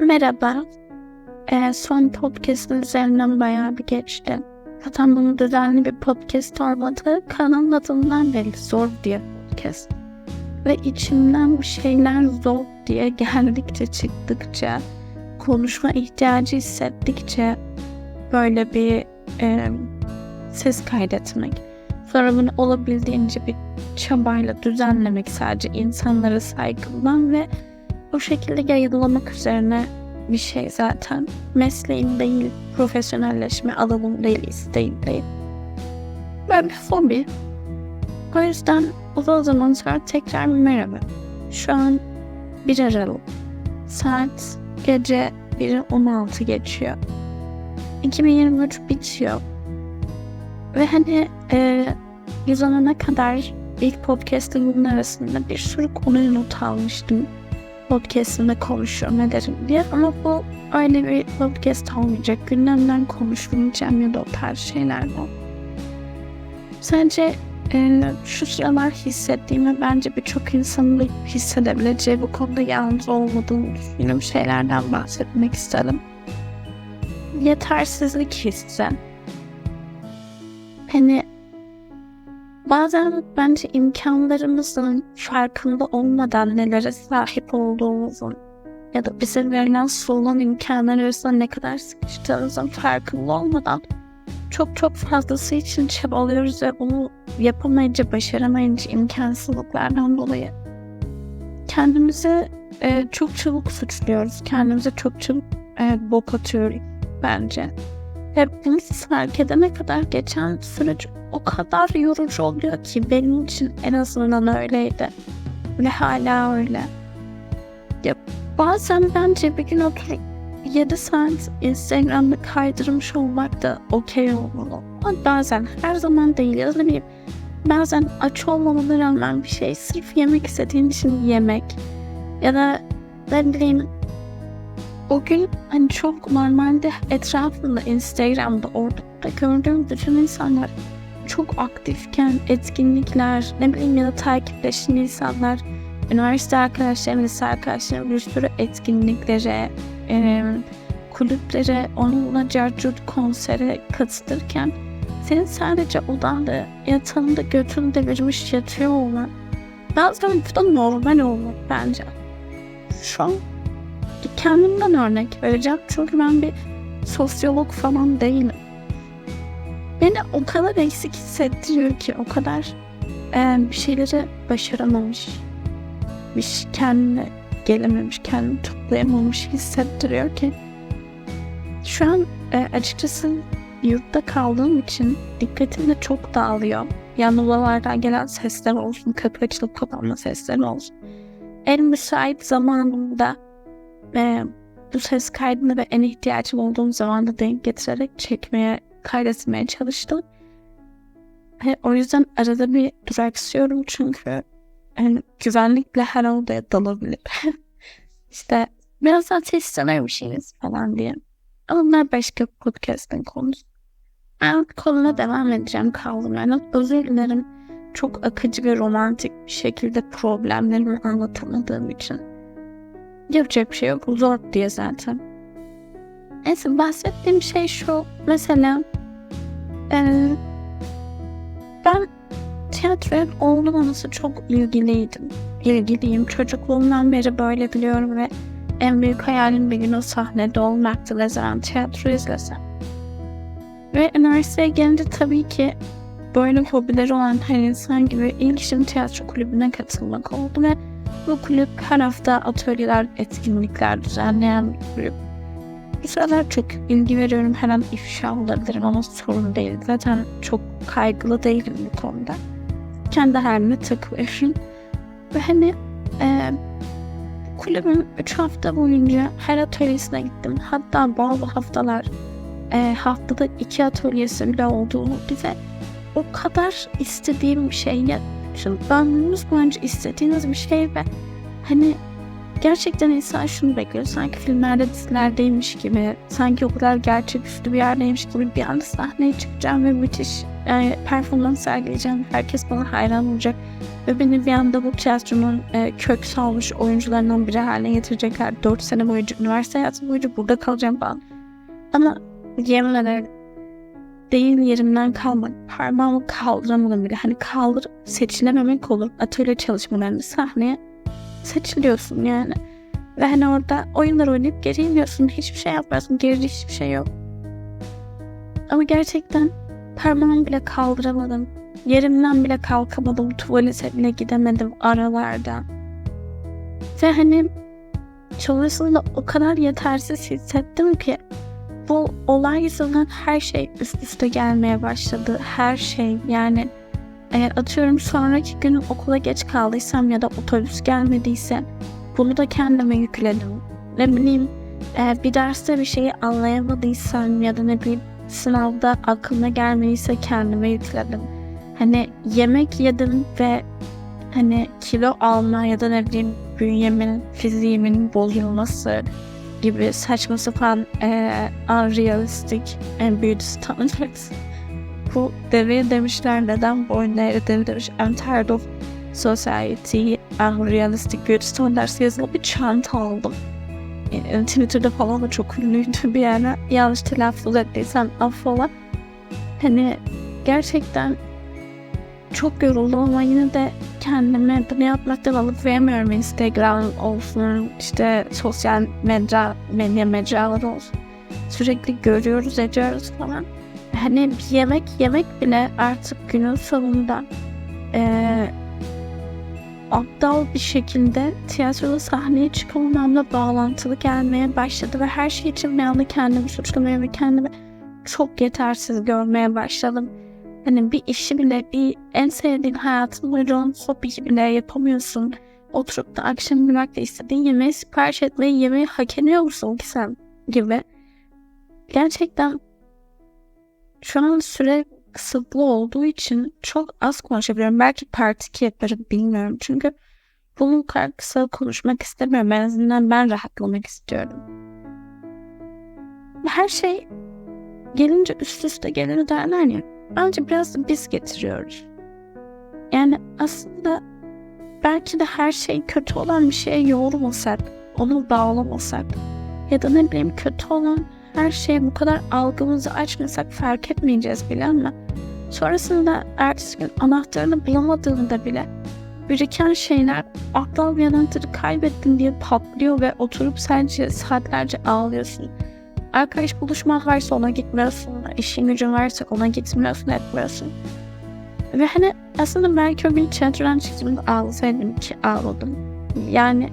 Merhaba. Ee, son podcast'ın üzerinden bayağı bir geçti. Zaten bunu düzenli bir podcast olmadı. Kanalın adından belli zor diye podcast. Ve içimden bir şeyler zor diye geldikçe çıktıkça, konuşma ihtiyacı hissettikçe böyle bir e, ses kaydetmek. Sonra bunu olabildiğince bir çabayla düzenlemek sadece insanlara saygımdan ve o şekilde yayınlamak üzerine bir şey zaten. Mesleğim değil, profesyonelleşme alanım değil, isteğim değil. Ben bir hobi. O yüzden uzun zaman sonra tekrar merhaba. Şu an 1 Aralık. Saat gece 1'i 16 geçiyor. 2023 bitiyor. Ve hani e, zamana kadar ilk podcast'ın arasında bir sürü konuyu not almıştım podcast'ımda konuşuyorum ederim diye. Ama bu öyle bir podcast olmayacak. Gündemden konuşmayacağım ya da o tarz şeylerden. Sadece e, şu sıralar hissettiğimi bence birçok insanın da hissedebileceği bu konuda yalnız olmadığını düşündüğüm şeylerden bahsetmek istedim. Yetersizlik hissi. Hani Bazen bence imkanlarımızın farkında olmadan nelere sahip olduğumuzun ya da bize verilen sunulan imkanlar arasında ne kadar sıkıştığımızın farkında olmadan çok çok fazlası için çabalıyoruz ve bunu yapamayınca, başaramayınca imkansızlıklardan dolayı kendimizi e, çok çabuk suçluyoruz. Kendimize çok çabuk e, bok atıyoruz bence. Ve bunu fark edene kadar geçen süreç o kadar yorucu oluyor ki benim için en azından öyleydi. Ve hala öyle. Ya bazen bence bir gün oturup 7 saat Instagram'da kaydırmış olmak da okey olmalı. Ama bazen her zaman değil ya da bileyim bazen aç olmamına rağmen bir şey sırf yemek istediğin için yemek ya da ne bileyim o gün hani çok normalde etrafında Instagram'da orada gördüğüm bütün insanlar çok aktifken etkinlikler, ne bileyim ya da takipleşen insanlar, üniversite arkadaşlarım, lise arkadaşlarım bir sürü etkinliklere, e, kulüplere, onunla carcut konsere katılırken senin sadece odanda yatağında götünü devirmiş yatıyor olman bu da normal olmak bence. Şu an kendimden örnek vereceğim çünkü ben bir sosyolog falan değilim beni o kadar eksik hissettiriyor ki o kadar e, bir şeyleri başaramamış bir kendine gelememiş kendini toplayamamış hissettiriyor ki şu an e, açıkçası yurtta kaldığım için dikkatim de çok dağılıyor. Yani odalardan gelen sesler olsun, kapı açılıp kapanma sesleri olsun. En müsait zamanımda e, bu ses kaydını ve en ihtiyacım olduğum zamanda denk getirerek çekmeye kaydetmeye çalıştım. Ve o yüzden arada bir duraksıyorum çünkü yani güvenlikle her odaya dalabilir. İşte biraz ateş sanırmışsınız falan diye. Bunlar başka podcast'ın konusu. Ben konuna devam edeceğim kaldım. Yani özür dilerim. Çok akıcı ve romantik bir şekilde problemlerimi anlatamadığım için. Yapacak bir şey yok. Zor diye zaten. Neyse bahsettiğim şey şu. Mesela ee, ben tiyatroya oğlum olması çok ilgiliydim. İlgiliyim. Çocukluğumdan beri böyle biliyorum ve en büyük hayalim bir gün o sahnede olmaktı ne zaman tiyatro izlesem. Ve üniversiteye gelince tabii ki böyle hobileri olan her insan gibi ilk işim tiyatro kulübüne katılmak oldu ve bu kulüp her hafta atölyeler, etkinlikler düzenleyen kulüp. Bu sıralar çok ilgi veriyorum. Her an ifşa olabilirim ama sorun değil. Zaten çok kaygılı değilim bu konuda. Kendi halime takılıyorum. Ve hani e, kulübün 3 hafta boyunca her atölyesine gittim. Hatta bazı haftalar e, haftada iki atölyesi bile olduğunu bize o kadar istediğim bir Şimdi ömrümüz boyunca istediğiniz bir şey ve hani gerçekten insan şunu bekliyor. Sanki filmlerde dizilerdeymiş gibi, sanki o kadar gerçeküstü bir yerdeymiş gibi bir anda sahneye çıkacağım ve müthiş e, performans sergileyeceğim. Herkes bana hayran olacak. Ve beni bir anda bu tiyatronun e, kök salmış oyuncularından biri haline getirecekler. 4 sene boyunca, üniversite hayatım boyunca burada kalacağım falan. Ama yemin ederim değil yerimden kalmak. Parmağımı kaldıramadım bile. Hani kaldır seçilememek olur. Atölye çalışmalarında sahneye seçiliyorsun yani. Ve hani orada oyunlar oynayıp geri iniyorsun. Hiçbir şey yapmıyorsun. Geride hiçbir şey yok. Ama gerçekten parmağımı bile kaldıramadım. Yerimden bile kalkamadım. Tuvalete bile gidemedim aralarda. Ve hani sonrasında o kadar yetersiz hissettim ki bu olay yüzünden her şey üst üste gelmeye başladı. Her şey yani eğer atıyorum sonraki gün okula geç kaldıysam ya da otobüs gelmediyse bunu da kendime yükledim. Ne bileyim eğer bir derste bir şeyi anlayamadıysam ya da ne bileyim sınavda aklıma gelmediyse kendime yükledim. Hani yemek yedim ve hani kilo alma ya da ne bileyim bünyemin, fiziğimin bozulması gibi saçma sapan e, unrealistic and beauty standards. Bu deveye demişler neden boyun eğri demiş. I'm tired of society unrealistic beauty standards yazılı bir çanta aldım. Yani Twitter'da falan da çok ünlüydü bir ara. Yanlış telaffuz ettiysem affola. Hani gerçekten çok yoruldum ama yine de kendime bunu yapmaktan alıp veremiyorum. Instagram olsun, işte sosyal medya, medya mecraları olsun. Sürekli görüyoruz, ediyoruz falan. Hani bir yemek yemek bile artık günün sonunda eee aptal bir şekilde tiyatroda sahneye çıkamamamla bağlantılı gelmeye başladı ve her şey için bir anda kendimi suçlamaya ve kendimi çok yetersiz görmeye başladım. Hani bir işi bile, bir en sevdiğin hayatın boyunca olan hobiyi bile yapamıyorsun. Oturup da akşam vakti istediğin yemeği sipariş etmeyi, yemeği hak ediyor musun ki sen gibi. Gerçekten şu an süre kısıtlı olduğu için çok az konuşabiliyorum. Belki part 2 yaparım bilmiyorum. Çünkü bunun kadar kısa konuşmak istemiyorum. En azından ben rahatlamak istiyorum. Her şey gelince üst üste gelir derler ya. Bence biraz biz getiriyoruz. Yani aslında belki de her şey kötü olan bir şeye yormasak, onu bağlamasak ya da ne bileyim kötü olan her şeye bu kadar algımızı açmasak fark etmeyeceğiz bile ama sonrasında ertesi gün anahtarını bulamadığında bile biriken şeyler aptal bir anahtarı kaybettin diye patlıyor ve oturup sadece saatlerce ağlıyorsun. Arkadaş buluşman varsa ona gitmiyorsun, işin gücün varsa ona gitmiyorsun, etmiyorsun. Ve hani aslında belki o gün tiyatrodan çıktığımda ağlasaydım ki ağladım. Yani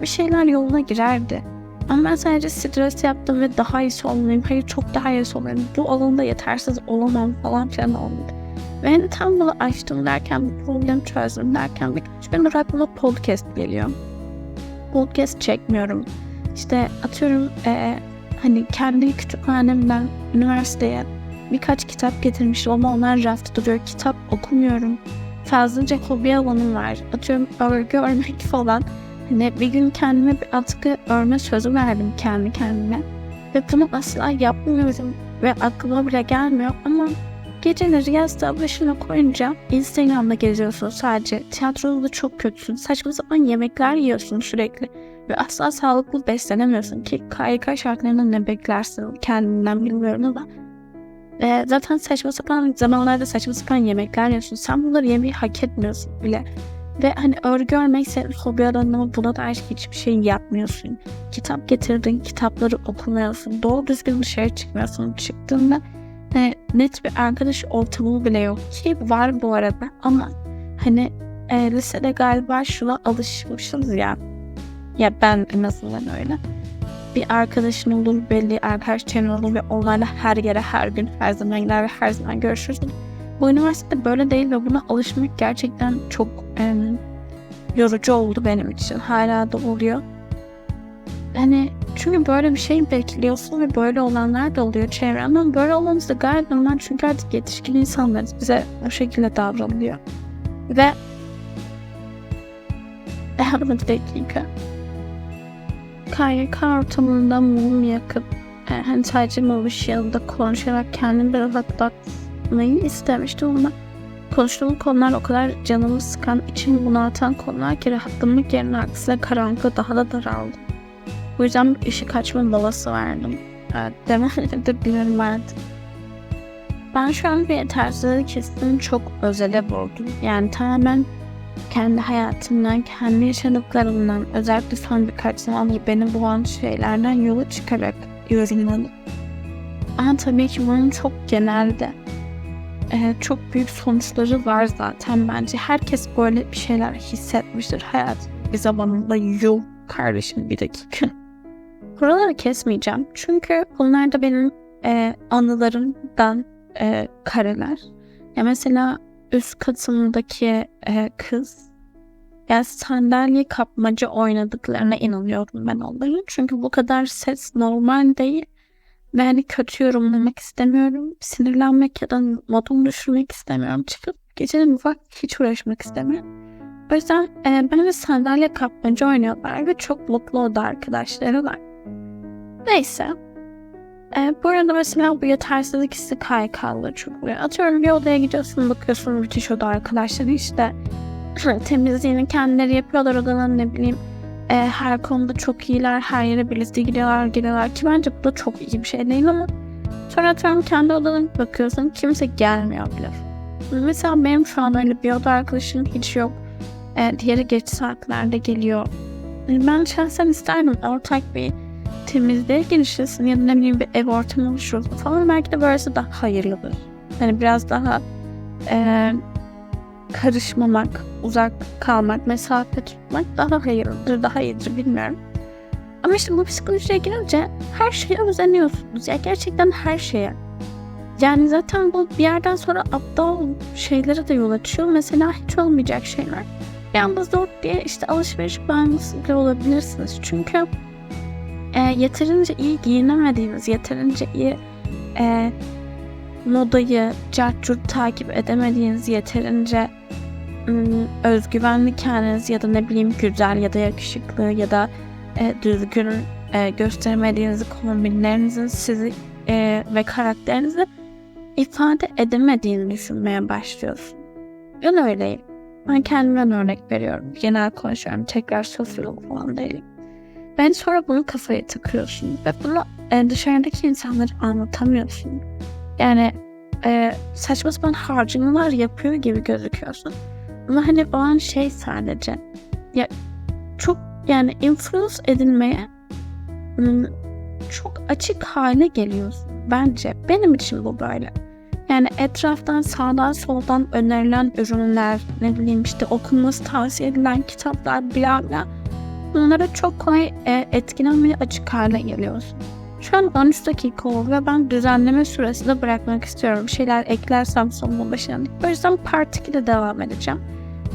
bir şeyler yoluna girerdi. Ama ben sadece stres yaptım ve daha iyisi olmalıyım. Hayır çok daha iyisi olmalıyım. Bu alanda yetersiz olamam falan filan olmadı. Ve hani tam bunu açtım derken, bir problem çözdüm derken birkaç gündür aklıma podcast geliyor. Podcast çekmiyorum. İşte atıyorum e, hani kendi kütüphanemden üniversiteye birkaç kitap getirmiştim ama onlar rafta duruyor. Kitap okumuyorum. Fazlaca hobi alanım var. Atıyorum örgü örmek falan. Hani bir gün kendime bir atkı örme sözü verdim kendi kendime. Ve bunu asla yapmıyorum ve aklıma bile gelmiyor ama geceleri yastığa başına koyunca Instagram'da geziyorsun sadece. Tiyatroda da çok kötüsün. Saçma sapan yemekler yiyorsun sürekli. Ve asla sağlıklı beslenemiyorsun ki KYK şartlarında ne beklersin kendinden bilmiyorum ama e, zaten saçma sapan zamanlarda saçma sapan yemekler yiyorsun. Sen bunları yemeyi hak etmiyorsun bile. Ve hani örgü örmek senin hobi alanın ama buna dair hiçbir şey yapmıyorsun. Kitap getirdin, kitapları okumuyorsun. Doğru düzgün dışarı çıkmıyorsun. Çıktığında e, net bir arkadaş ortamı bile yok ki var bu arada ama hani e, lisede galiba şuna alışmışız ya. Ya ben en azından öyle. Bir arkadaşın olur, belli arkadaş çevren olur ve onlarla her yere, her gün, her zaman gider ve her zaman görüşürüz. Bu üniversitede böyle değil ve buna alışmak gerçekten çok e, yorucu oldu benim için. Hala da oluyor. Hani çünkü böyle bir şey bekliyorsun ve böyle olanlar da oluyor çevremden. Böyle olmamız da gayet normal çünkü artık yetişkin insanlarız. Bize o şekilde davranılıyor. Ve bir dakika. KYK ortamında mum yakıp e, hani sadece mum ışığında konuşarak kendimi rahatlat yapmayı istemiştim ama konuştuğum konular o kadar canımı sıkan, içimi bunaltan konular ki rahatlamak yerine aksine karanlıkta daha da daraldım. Bu yüzden bir ışık açma molası verdim. Evet, devam edebilirim artık. Ben şu an bir yetersizlik hissini çok özele vurdum. Yani tamamen kendi hayatımdan, kendi yaşadıklarımdan, özellikle son birkaç zamandır beni boğan şeylerden yola çıkarak yorumladım. Ama tabii ki bunun çok genelde e, çok büyük sonuçları var zaten bence. Herkes böyle bir şeyler hissetmiştir hayat bir zamanında. Yuh kardeşim bir dakika. Buraları kesmeyeceğim. Çünkü bunlar da benim e, anılarımdan e, kareler. Ya mesela üst katımdaki e, kız yani sandalye kapmaca oynadıklarına inanıyorum ben onların. Çünkü bu kadar ses normal değil. Ve hani kötü yorumlamak istemiyorum. Sinirlenmek ya da modumu düşürmek istemiyorum. Çıkıp gecenin ufak hiç uğraşmak istemiyorum. O yüzden e, benimle sandalye kapmaca oynuyorlar ve çok mutlu oldu arkadaşları var. Neyse. E, bu arada mesela bu yetersizlik hissi KYK'lı çok oluyor. Atıyorum bir odaya gidiyorsun bakıyorsun müthiş oda arkadaşları işte temizliğini kendileri yapıyorlar odanın ne bileyim e, her konuda çok iyiler her yere birlikte gidiyorlar geliyorlar ki bence bu da çok iyi bir şey değil ama sonra atıyorum kendi odana bakıyorsun kimse gelmiyor bile. Mesela benim şu an öyle bir oda arkadaşım hiç yok. E, diğeri geç saatlerde geliyor. Ben şahsen isterdim ortak bir temizliğe girişilsin ya da ne bileyim bir ev ortamı oluşursun falan belki de böylesi daha hayırlıdır. Hani biraz daha e, karışmamak, uzak kalmak, mesafe tutmak daha hayırlıdır, daha iyidir bilmiyorum. Ama işte bu psikolojiye girince her şeye özeniyorsunuz. Ya gerçekten her şeye. Yani zaten bu bir yerden sonra aptal şeylere de yol açıyor. Mesela hiç olmayacak şeyler. Yalnız zor diye işte alışveriş bağımlısı bile olabilirsiniz. Çünkü e, yeterince iyi giyinemediğiniz, yeterince iyi e, modayı, cartçurt takip edemediğiniz, yeterince özgüvenli kendiniz ya da ne bileyim güzel ya da yakışıklı ya da e, düzgün e, gösteremediğiniz kombinlerinizin sizi e, ve karakterinizi ifade edemediğini düşünmeye başlıyorsun. Ben öyleyim. Ben kendimden örnek veriyorum. Genel konuşuyorum. Tekrar sosyolog falan değilim. Ben sonra bunu kafaya takıyorsun ve bunu e, dışarıdaki insanlara anlatamıyorsun. Yani e, saçma sapan harcamalar yapıyor gibi gözüküyorsun. Ama hani o an şey sadece ya çok yani influence edilmeye çok açık hale geliyorsun bence. Benim için bu böyle. Yani etraftan sağdan soldan önerilen ürünler, ne bileyim işte okunması tavsiye edilen kitaplar bla bla. Bunlara çok kolay e, etkilenmeye açık hale geliyorsun. Şu an 13 dakika oldu ve ben düzenleme süresinde bırakmak istiyorum. Bir şeyler eklersem sonuna başına. O yüzden part 2'de devam edeceğim.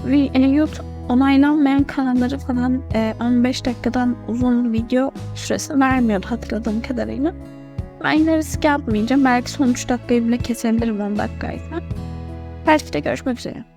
Ve e, YouTube onaylanmayan kanalları falan e, 15 dakikadan uzun video süresi vermiyordu hatırladığım kadarıyla. Ben yine risk yapmayacağım. Belki son 3 dakikayı bile kesebilirim 10 dakikaysa. Belki de görüşmek üzere.